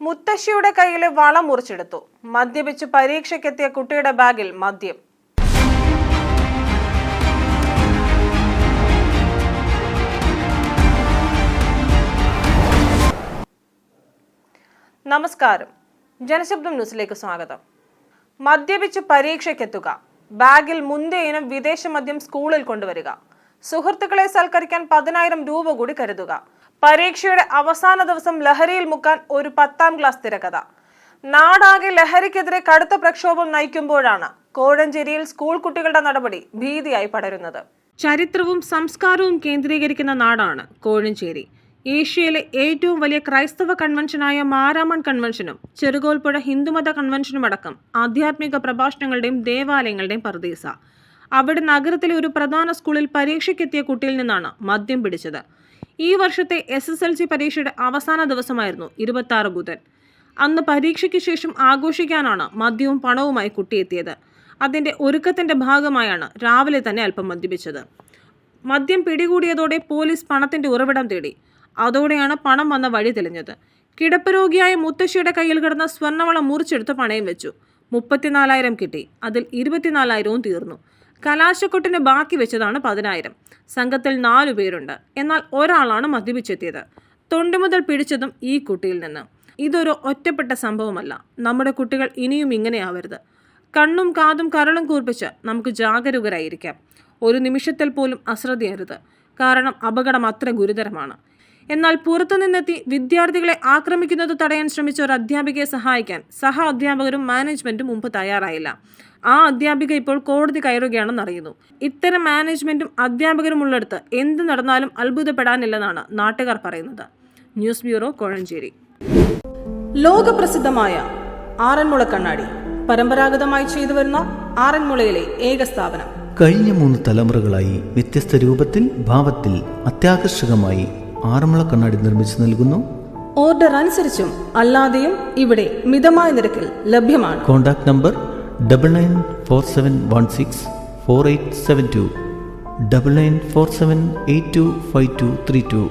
മുത്തശ്ശിയുടെ കയ്യിലെ വളം മുറിച്ചെടുത്തു. മദ്യപിച്ച് പരീക്ഷയ്ക്കെത്തിയ കുട്ടിയുടെ ബാഗിൽ മദ്യം. നമസ്കാരം. ജനശബ്ദം ന്യൂസിലേക്ക് സ്വാഗതം. മദ്യപിച്ച് പരീക്ഷയ്ക്കെത്തുക. ബാഗിൽ മുന്തിയ വിദേശ മദ്യം സ്കൂളിൽ കൊണ്ടുവരിക. സുഹൃത്തുക്കളെ സൽക്കരിക്കാൻ പതിനായിരം രൂപ കൂടി കരുതുക. പരീക്ഷയുടെ അവസാന ദിവസം ലഹരിയിൽ മുക്കാൻ ഒരു പത്താം ക്ലാസ് തിരക്കഥ. നാടാകെ ലഹരിക്കെതിരെ കടുത്ത പ്രക്ഷോഭം നയിക്കുമ്പോഴാണ് കോഴഞ്ചേരിയിൽ സ്കൂൾ കുട്ടികളുടെ നടപടി ഭീതിയായി പടരുന്നത്. ചരിത്രവും സംസ്കാരവും കേന്ദ്രീകരിക്കുന്ന നാടാണ് കോഴഞ്ചേരി. ഏഷ്യയിലെ ഏറ്റവും വലിയ ക്രൈസ്തവ കൺവെൻഷനായ മാരാമൺ കൺവെൻഷനും ചെറുകോൽപ്പുഴ ഹിന്ദുമത കൺവെൻഷനും അടക്കം ആധ്യാത്മിക പ്രഭാഷണങ്ങളുടെയും ദേവാലയങ്ങളുടെയും പർദീസ. അവിടെ നഗരത്തിലെ ഒരു പ്രധാന സ്കൂളിൽ പരീക്ഷയ്ക്കെത്തിയ കുട്ടിയിൽ നിന്നാണ് മദ്യം പിടിച്ചത്. ഈ വർഷത്തെ എസ് എസ് എൽ സി പരീക്ഷയുടെ അവസാന ദിവസമായിരുന്നു ഇരുപത്തി ബുധൻ. അന്ന് പരീക്ഷയ്ക്ക് ശേഷം ആഘോഷിക്കാനാണ് മദ്യവും പണവുമായി കുട്ടിയെത്തിയത്. അതിന്റെ ഒരുക്കത്തിന്റെ ഭാഗമായാണ് രാവിലെ തന്നെ അല്പം മദ്യപിച്ചത്. മദ്യം പിടികൂടിയതോടെ പോലീസ് പണത്തിന്റെ ഉറവിടം തേടി. അതോടെയാണ് പണം വന്ന വഴി തെളിഞ്ഞത്. കിടപ്പ് രോഗിയായ മുത്തശ്ശിയുടെ കയ്യിൽ കിടന്ന സ്വർണവള മുറിച്ചെടുത്ത് പണയം വെച്ചു. മുപ്പത്തിനാലായിരം കിട്ടി. അതിൽ ഇരുപത്തിനാലായിരവും തീർന്നു. കലാശക്കൊട്ടിന് ബാക്കി വെച്ചതാണ് പതിനായിരം. സംഘത്തിൽ നാലു പേരുണ്ട്. എന്നാൽ ഒരാളാണ് മദ്യപിച്ചെത്തിയത്. തൊണ്ടുമുതൽ പിടിച്ചതും ഈ കുട്ടിയിൽ നിന്ന്. ഇതൊരു ഒറ്റപ്പെട്ട സംഭവമല്ല. നമ്മുടെ കുട്ടികൾ ഇനിയും ഇങ്ങനെയാവരുത് കണ്ണും കാതും കരളും കൂർപ്പിച്ച് നമുക്ക് ജാഗരൂകരായിരിക്കാം. ഒരു നിമിഷത്തിൽ പോലും അശ്രദ്ധയരുത്. കാരണം അപകടം അത്ര ഗുരുതരമാണ്. എന്നാൽ പുറത്തുനിന്നെത്തി വിദ്യാർത്ഥികളെ ആക്രമിക്കുന്നത് തടയാൻ ശ്രമിച്ച ഒരു അധ്യാപികയെ സഹായിക്കാൻ സഹ അധ്യാപകരും മാനേജ്മെന്റും മുമ്പ് തയ്യാറായില്ല. ആ അധ്യാപിക ഇപ്പോൾ കോടതി കയറുകയാണെന്ന് അറിയുന്നു. ഇത്തരം മാനേജ്മെന്റും അധ്യാപകരും ഉള്ളിടത്ത് എന്ത് നടന്നാലും അത്ഭുതപ്പെടാനില്ലെന്നാണ് നാട്ടുകാർ പറയുന്നത്. News bureau Kozhencherry. ലോകപ്രസിദ്ധമായ Aranmula Kannadi. പരമ്പരാഗതമായി ചെയ്തു വരുന്ന ആറന്മുളയിലെ ഏക സ്ഥാപനം. കഴിഞ്ഞ മൂന്ന് തലമുറകളായി വ്യത്യസ്ത രൂപത്തിൽ ഭാവത്തിൽ അത്യാകർഷകമായി ആറന്മുള കണ്ണാടി നിർമ്മിച്ചു നൽകുന്നു. ഓർഡർ അനുസരിച്ചും അല്ലാതെയും ഇവിടെ മിതമായ നിരക്കിൽ ലഭ്യമാണ്. Contact number double nine four seven one six four eight seven two double nine four seven eight two five two three two